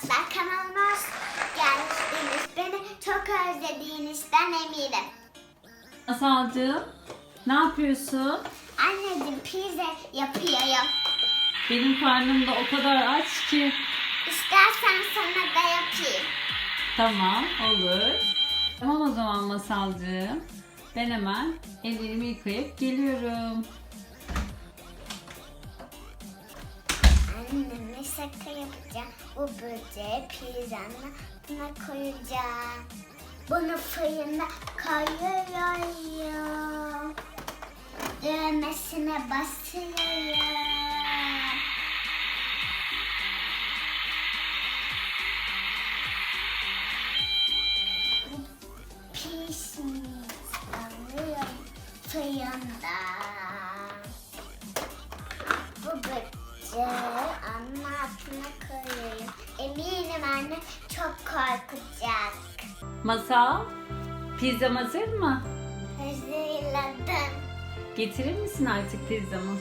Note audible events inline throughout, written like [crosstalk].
arkadaşlar kanalıma hoş geldiniz. Beni çok özlediğinizden eminim. Masalcığım ne yapıyorsun? Anneciğim pizza yapıyorum. Benim karnım da o kadar aç ki. İstersen sana da yapayım. Tamam olur. Tamam o zaman Masalcığım. Ben hemen ellerimi yıkayıp geliyorum. Şaka yapacağım. Bu böceği pizzanın altına koyacağım. Bunu fırına koyuyorum. Düğmesine basıyorum. Pişmiş alıyorum fırında. Böceği anne altına koyuyorum. Eminim anne çok korkacak. Masal, pizzam hazır mı? Hazırladım. Getirir misin artık pizzamı?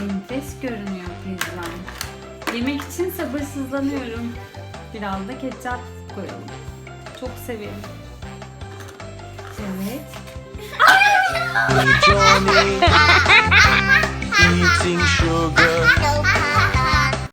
Enfes görünüyor pizzam. Yemek için sabırsızlanıyorum. Biraz da ketçap koyalım. Çok severim. Evet. [laughs] Eating sugar